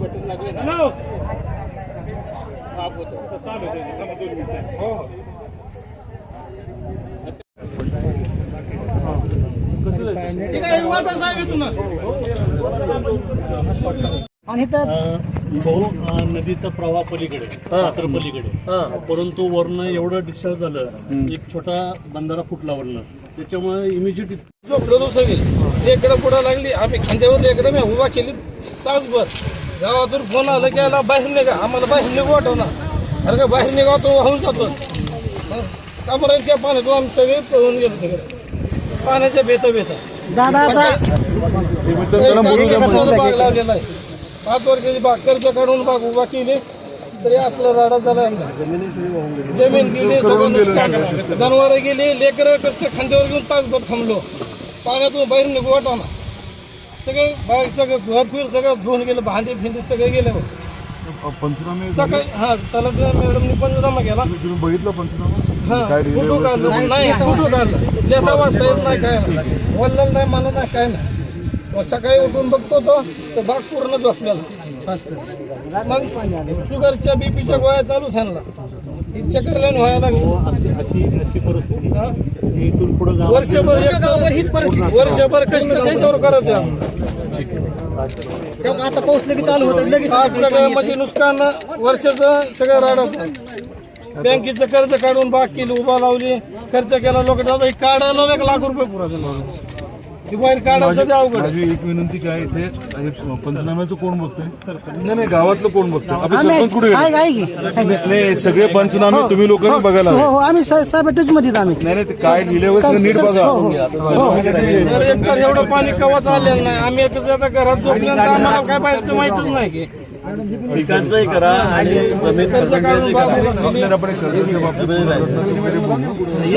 Button लागले ना. माफ होतं. हो हो. आणि तर भाऊ अ, नदीचा प्रवाह पलीकडे पात्र पलीकडे. परंतु वरनं एवढं डिस्चार्ज झालं एक छोटा बंधारा फुटला वरनं. त्याच्यामुळे इमिजिएट तो सगळे लेकडं पुढं लागली. आम्ही खांद्यावर लेकडं मी उभा केली. तासभर. गावातून फोन आला की याला बाहेर निघा. आम्हाला बाहेर निघू वाटवणार अरे का बाहेर निघा तो वाहून जातो. कामराच्या पाण्यातून आम्ही सगळे पळून गेलो तिकडे. पाण्याच्या बेता बेता. दादा आता बाग लावलेला आहे. पाच वर्षाची बाग कर्ज काढून बाग उभा केली. तरी असला राडा झाला जमीन गेली सगळं जनावर गेली लेकर कसं खांद्यावर घेऊन तासभर थांबलो. पाण्यातून बाहेर निघू वाटाना सगळं बाग सगळं घर फिर सगळं धुवून गेलं भांडे फिंडे सगळे गेले पंचनामे सकाळी हा मॅडमनी पंचनामा केला. तुम्ही बघितलं पंचनामा? हा फोटो काढलं. नाही फोटो काढलं. लेता येत नाही काय नाही. वल्लल नाही मला नाही काय नाही. मग सकाळी उठून बघतो तो तर बाग पूर्ण झोपलेला. मग शुगरच्या बीपीच्या गोळ्या चालू झाला ही चक्कर व्हायला लागली. अशी अशी परिस्थिती. हा? इथून पुढे वर्षभर एक- वर्षभर कष्ट कशावर करायचं. आता पोहोचले की चालू होतं लगेच आज सगळं म्हणजे नुकसान वर्षाचं सगळं राडत बँकेचं कर्ज काढून बाग केली उभा लावली. खर्च केला लोक काढायला एक लाख रुपये पुरा झाला. ही अवघड आहे. माझी एक विनंती काय इथे हे पंचनाम्याचं कोण बघतोय नाही नाही गावातलं कोण बघतोय आपले आम्ही सरपंच कुठे आहे गेले? आहे की नाही, नाही सगळे पंचनामे तुम्ही लोकांनी बघायला हो हवे. हो आम्ही सा- साहेब टच मध्ये आम्ही नाही नाही ते काय लिहिल्यावर सगळं नीट बघा हो, हो. तर एकतर एवढं पाणी कवाच आलेलं नाही आम्ही कसं आता घरात झोपल्यानंतर आम्हाला काय बाहेरचं माहितच नाही की पिकांचंही करा आणि कर्ज. आपण कर्ज वगैरे बोलू. ही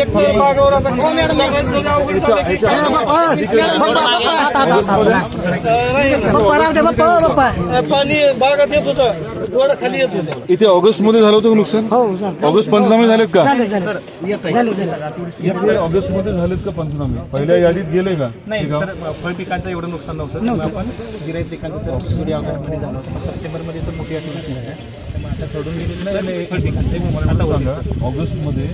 एक तर बागावर आता सगळ्यांचं सगळं अवघड झालं की नाही. पप्पा राहू दे बाप्पा हो, बाप्पा पाणी बागात येत होतं गोड खाली येत होतं इथे ऑगस्टमध्ये झालं होतं का नुकसान? हो झालं. ऑगस्ट पंचनामे झालेत का? झालं झालं. झालं झालं. ऑगस्टमध्ये झालेत का पंचनामे? पहिल्या यादीत गेले का? नाही तर एवढं नुकसान नव्हतं. जिरायत पिकांचं ऑगस्टमध्ये झालं होतं सप्टेंबरमध्ये तर मोठी अटी नसणार आहे. त्यामुळे आता सोडून गेलेलं नाही. फळपिकांचं मला आता सांगा ऑगस्टमध्ये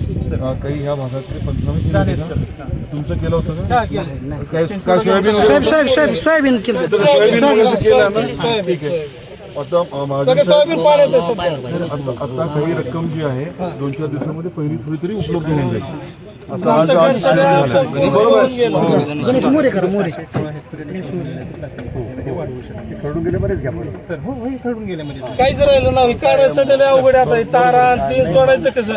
काही ह्या भागातले पंचनामे केले होते का? तुमचं केलं होतं का? हा, केलं. काय काय सोयाबीन केलं. सोयाबीन वगैरे केलं ना. ठीक आहे. आता अं, माझं सगळं सोयाबीन पाण्यात आहे सध्या. आता आता काही रक्कम जी आहे दोन चार दिवसामध्ये पहिली थोडी तरी उपलब्ध होऊन जाईल. आता आज आज आज झालं. बरोबर. हो. हो हे गेले म्हणजे. काहीच राहिलं काढायचं सध्या लय अवघड आहे आता. हे तारा आणि ते सोडायचं कसं?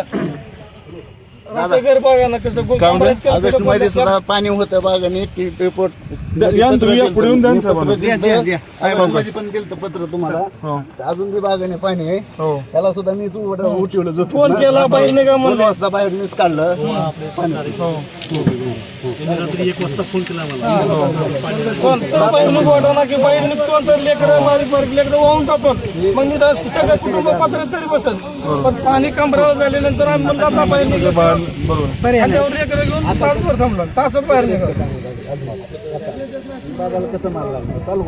राहतं घर बघा ना कसं काय म्हणताय? ऑगस्टमध्ये सुद्धा पाणी होतं बागाने. ती रिपोर्ट द्या- द्या ना तुम्ही, या पुढे येऊन द्या ना साहेबांना. साहेबांमध्ये पण केलं पत्र तुम्हाला. अजून बी बागाने पाणी आहे. हो. त्याला सुद्धा मी उठवलं जो फोन केला बाहेर निघा दोन म्हणलं वाजता बाहेर मीच काढलं. तर बाहेर निघू वाटना की बाहेर निघतो तर लेकरं बारीक बारीक लेकरं वाहून टाकून. मग मी तर सगळं कुटुंब पात्र तरी बसल. पण पाणी कमरावर झाल्यानंतर आम्ही म्हणलं आता बाहेर निघू बरोबर खांद्यावर लेकरं घेऊन तासभर थांबलं तासच बाहेर निघालं. दादाला कसं मार लागलं चालू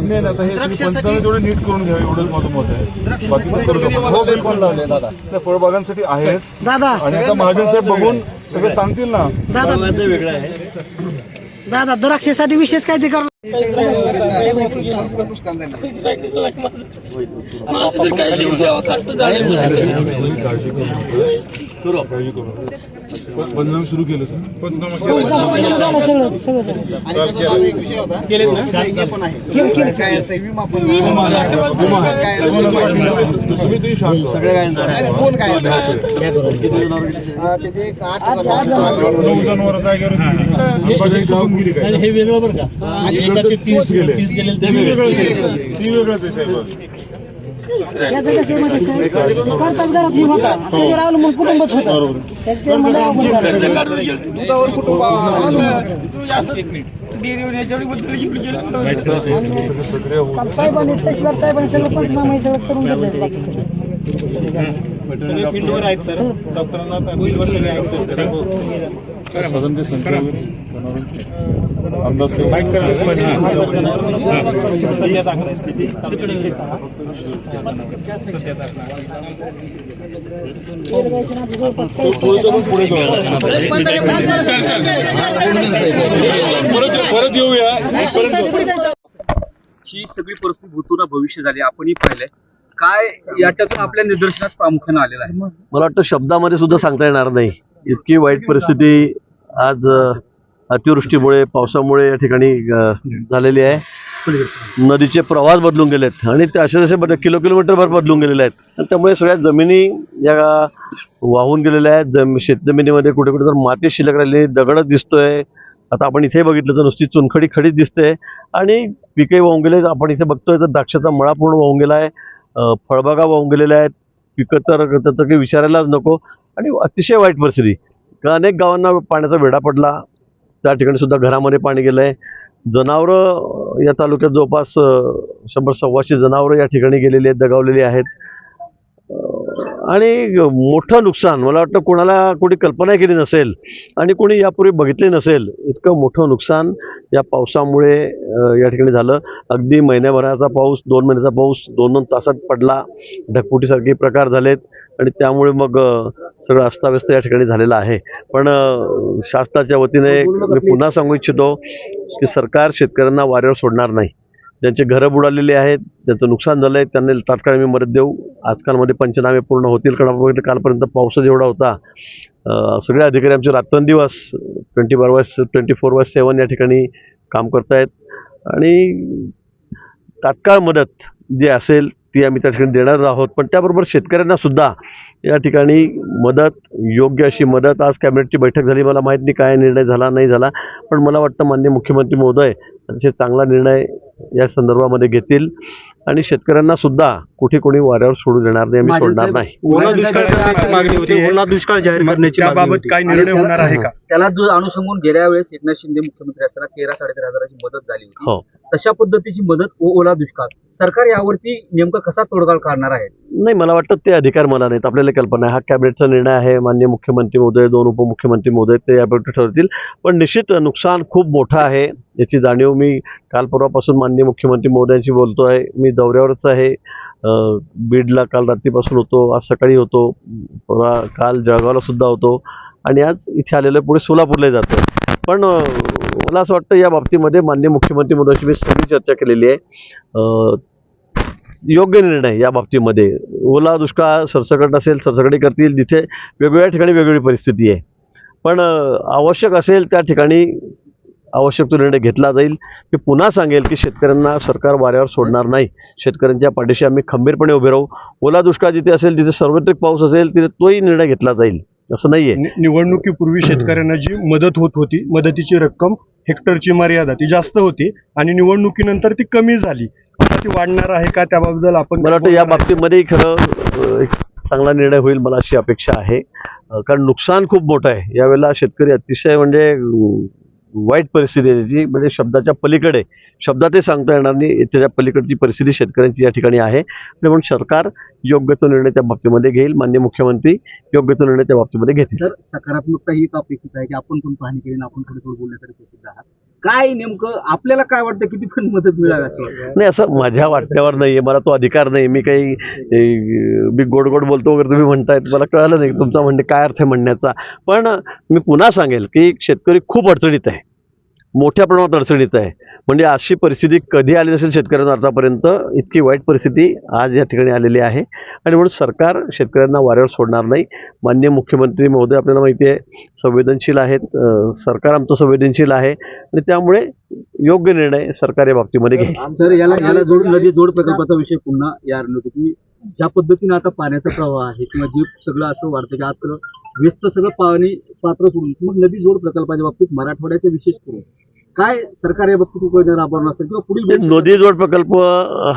नाही आता हे तुम्ही पंचनामे तेवढे नीट करून घ्या एवढंच माझं मत आहे बाकी तर करू नका. हो लावले दादा. त्या फळबागांसाठी आहेच. दादा. आणि आता महाजन साहेब बघून सगळं सांगतील ना. दादा. वेगळं आहे. दादा द्राक्षेसाठी विशेष काय ते करा काळजी करू नका. पण- पंचनामे सुरू केलं हे वेगळं बरं का? तीस गेले. ती वेगळे. वेगळंच आहे. ती वेगळंच आहे साहेब याचं कसं आहे साहेब करताच घरात मी होता त्याच्यावर अवलंबून कुटुंबच होतं. त्यात ते मला झालं. काल साहेबांनी तहसीलदार साहेबांनी सगळं पंचनामा हे सगळं करून घेतलं बाकी सगळं. सगळे फील्डवर आहेत सर. डॉक्टरांना फील्डवर सगळे आहेत. सर अंदाज परत परत येऊया ही. सगळी परिस्थिती भूतून भविष्य झाली. आपणही पाहिलंय. काय याच्यातून आपल्या निदर्शनास प्रामुख्याने आलेला आहे? मला वाटतं शब्दामध्ये सुद्धा सांगता येणार नाही. इतकी वाईट परिस्थिती आज अतिवृष्टीमुळे पावसामुळे या ठिकाणी झालेली आहे. नदीचे प्रवास बदलून गेलेत आणि ते असे जसे बदल किलो किलोमीटरभर बदलून गेलेले आहेत. आणि त्यामुळे सगळ्या जमिनी या वाहून गेलेल्या आहेत. जम शेतजमिनीमध्ये कुठे कुठे तर माती शिल्लक राहिली दगडच दिसतोय. आता आपण इथे बघितलं तर नुसती चुनखडी खडीच दिसते. आणि पिके वाहून गेले आपण इथे बघतोय तर द्राक्षाचा मळा पूर्ण वाहून गेला आहे. फळबागा वाहून गेलेल्या आहेत. पिकं तर तर काही विचारायलाच नको. आणि अतिशय वाईट परिस्थिती. अनेक गावांना पाण्याचा वेढा पडला. त्या ठिकाणी सुद्धा घरामध्ये पाणी गेलं आहे जनावरं या तालुक्यात जवळपास शंभर सव्वाशे जनावरं या ठिकाणी गेलेली आहेत दगावलेली आहेत. आणि मोठं नुकसान मला वाटतं कोणाला कोणी कल्पना केली नसेल आणि कोणी यापूर्वी बघितले नसेल इतकं मोठं नुकसान या पावसामुळे या ठिकाणी झालं. अगदी महिन्याभराचा पाऊस दोन महिन्याचा पाऊस दोन दोन तासात पडला ढकपुटीसारखे प्रकार झालेत. आणि त्यामुळे मग सगळं अस्ताव्यस्त या ठिकाणी झालेलं आहे. पण शासनाच्या वतीने मी पुन्हा सांगू इच्छितो की सरकार शेतकऱ्यांना वाऱ्यावर सोडणार नाही. ज्यांचे घरं बुडालेली आहेत ज्यांचं नुकसान झालं आहे त्यांना तात्काळ मी मदत देऊ. आजकालमध्ये पंचनामे पूर्ण होतील कारण आपण बघितलं कालपर्यंत पाऊसच एवढा होता. सगळे अधिकारी आमचे रात्रंदिवस twenty bar by twenty four by seven या ठिकाणी काम करतायत. आणि तात्काळ मदत जी असेल ती आम्ही त्या ठिकाणी देणार आहोत. पण त्याबरोबर शेतकऱ्यांना सुद्धा या ठिकाणी मदत योग्य अशी मदत. आज कॅबिनेटची बैठक झाली. मला माहीत नाही काय निर्णय झाला नाही झाला. पण मला वाटतं माननीय मुख्यमंत्री महोदय अतिशय चांगला निर्णय या संदर्भामध्ये घेतील. आणि शेतकऱ्यांना सुद्धा कुठे कोणी वाऱ्यावर सोडू देणार नाही आम्ही सोडणार नाही. ओला दुष्काळ करण्याची मागणी होती. ओला दुष्काळ जाहीर करण्याची त्याबाबत काय निर्णय होणार आहे का? त्याला जो अनुषंगून गेल्या वेळेस एकनाथ शिंदे मुख्यमंत्री असताना तेरा साडेतेरा हजाराची मदत झाली हो. होती तशा पद्धतीची मदत ओ- ओला दुष्काळ. सरकार यावरती नेमकं कसा तोडगा काढणार आहे? नाही मला वाटतं ते अधिकार मला नाहीत आपल्याला कल्पना आहे हा कॅबिनेटचा निर्णय आहे. माननीय मुख्यमंत्री महोदय दोन उपमुख्यमंत्री महोदय ते यापैकी ठरवतील. पण निश्चित नुकसान खूप मोठं आहे याची जाणीव मी काल परवापासून माननीय मुख्यमंत्री महोदयांशी बोलतो आहे. मी दौऱ्यावरच आहे. बीडला काल रात्रीपासून होतो. आज सकाळी होतो. परवा काल जळगावला सुद्धा होतो. आणि आज इथे आलेलं आहे, पुढे सोलापूरला जातो पण मला असं वाटतं या बाबतीमध्ये माननीय मुख्यमंत्री महोदयांशी मी सगळी चर्चा केलेली आहे. योग्य निर्णय या बाबतीमध्ये. ओला दुष्काळ सरसकट असेल सरसकटी करतील. जिथे वेगवेगळ्या ठिकाणी वेगवेगळी परिस्थिती आहे. पण आवश्यक असेल त्या ठिकाणी आवश्यक तो निर्णय घेतला जाईल. मी पुन्हा सांगेल की शेतकऱ्यांना सरकार वाऱ्यावर सोडणार नाही. शेतकऱ्यांच्या पाठीशी आम्ही खंबीरपणे उभे राहू. ओला दुष्काळ जिथे असेल जिथे सार्वत्रिक पाऊस असेल तिथे तोही निर्णय घेतला जाईल. असं नाहीये. नि- निवडणुकीपूर्वी शेतकऱ्यांना जी मदत होत होती मदतीची रक्कम हेक्टरची मर्यादा ती जास्त होती आणि निवडणुकीनंतर ती कमी झाली. ती वाढणार आहे का त्याबद्दल आपण मला वाटतं या बाबतीमध्ये खरं एक चांगला निर्णय होईल मला अशी अपेक्षा आहे. कारण नुकसान खूप मोठं आहे. यावेळेला शेतकरी अतिशय म्हणजे वाईट परिस्थिती आहे त्याची म्हणजे शब्दाच्या पलीकडे. शब्दातही सांगता येणार नाही त्याच्या पलीकडची परिस्थिती शेतकऱ्यांची या ठिकाणी आहे. म्हणून सरकार योग्य तो निर्णय त्या बाबतीमध्ये घेईल मान्य मुख्यमंत्री योग्य तो निर्णय त्या बाबतीमध्ये घेतील. तर सकारात्मकता ही अपेक्षित आहे की आपण पण पाहणी केली आपण थोडं थोडं बोलण्यासाठी प्रसिद्ध आहात? काय नेमकं आपल्याला काय वाटतं किती पण मदत मिळावी असं नाही असं माझ्या वाटण्यावर नाही आहे मला तो अधिकार नाही मी काही मी गोड गोड बोलतो वगैरे तुम्ही म्हणतायत मला कळलं नाही तुमचा म्हणणे काय अर्थ आहे म्हणण्याचा. पण मी पुन्हा सांगेल की शेतकरी खूप अडचणीत आहे. मोठ्या प्रमाणात अडचणीत आहे. म्हणजे अशी परिस्थिती कधी आली नसेल शेतकऱ्यांना आतापर्यंत इतकी वाईट परिस्थिती आज या ठिकाणी आलेली आहे. आणि म्हणून सरकार शेतकऱ्यांना वाऱ्यावर सोडणार नाही. मान्य मुख्यमंत्री महोदय आपल्याला माहिती आहे संवेदनशील आहेत. सरकार आमचं संवेदनशील आहे. आणि त्यामुळे योग्य निर्णय सरकार या बाबतीमध्ये घेईल. सर याला याला जोड नदी जोड प्रकल्पाचा विषय पुन्हा या की ज्या पद्धतीने आता पाण्याचा प्रवाह आहे किंवा जे सगळं असं वाढतं की आता व्यस्त सगळं पाणी पात्र सोडून. मग नदी जोड प्रकल्पाच्या बाबतीत मराठवाड्याचे विशेष करून. काय सरकार या बाबतीत उपाययोजना राबवणार असेल किंवा पुढील म्हणजे नदी जोड प्रकल्प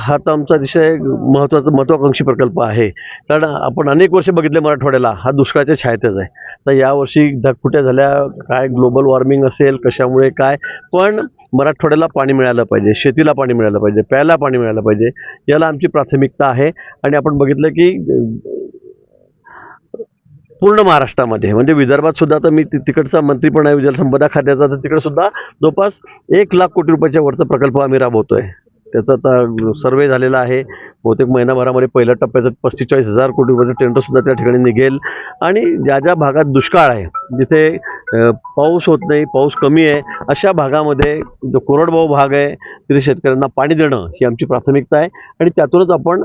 हा तर आमचा अतिशय महत्त्वाचा महत्वाकांक्षी प्रकल्प आहे. कारण आपण अनेक वर्ष बघितले मराठवाड्याला हा दुष्काळाच्या छायेतच आहे. तर यावर्षी ढगफुट्या झाल्या काय ग्लोबल वॉर्मिंग असेल कशामुळे काय पण मराठवाड्याला पाणी मिळालं पाहिजे शेतीला पाणी मिळालं पाहिजे प्यायला पाणी मिळालं पाहिजे याला आमची प्राथमिकता आहे. आणि आपण बघितलं की पूर्ण महाराष्ट्रामध्ये. म्हणजे विदर्भात सुद्धा आता मी तिकडचा मंत्री पण आहे जलसंपदा खात्याचा तर तिकडे सुद्धा जवळपास एक लाख कोटी रुपयाच्या वरचा प्रकल्प आम्ही राबवतोय. त्याचा आता सर्वे झालेला आहे. बहुतेक महिनाभरामध्ये पहिल्या टप्प्याचं पस्तीस चाळीस हजार कोटी रुपयाचं टेंडरसुद्धा त्या ठिकाणी निघेल. आणि ज्या ज्या भागात दुष्काळ आहे जिथे पाऊस होत नाही पाऊस कमी आहे अशा भागामध्ये जो कोरडभाऊ भाग आहे तिथे शेतकऱ्यांना पाणी देणं ही आमची प्राथमिकता आहे. आणि त्यातूनच आपण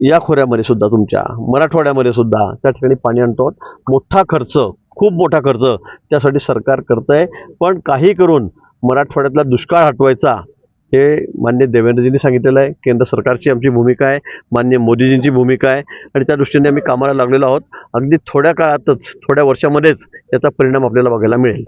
या खोऱ्यामध्ये सुद्धा तुमच्या मराठवाड्यामध्ये सुद्धा त्या ठिकाणी पाणी आणतो मोठा खर्च खूप मोठा खर्च त्यासाठी सरकार करत आहे पण काही करून मराठवाड्यातला दुष्काळ हटवायचा हे मान्य देवेंद्रजींनी सांगितलेलं आहे. केंद्र सरकारची आमची भूमिका आहे मान्य मोदीजींची भूमिका आहे आणि त्या दृष्टीने आम्ही कामाला लागलेलो आहोत. अगदी थोड्या काळातच थोड्या वर्षामध्येच याचा परिणाम आपल्याला बघायला मिळेल.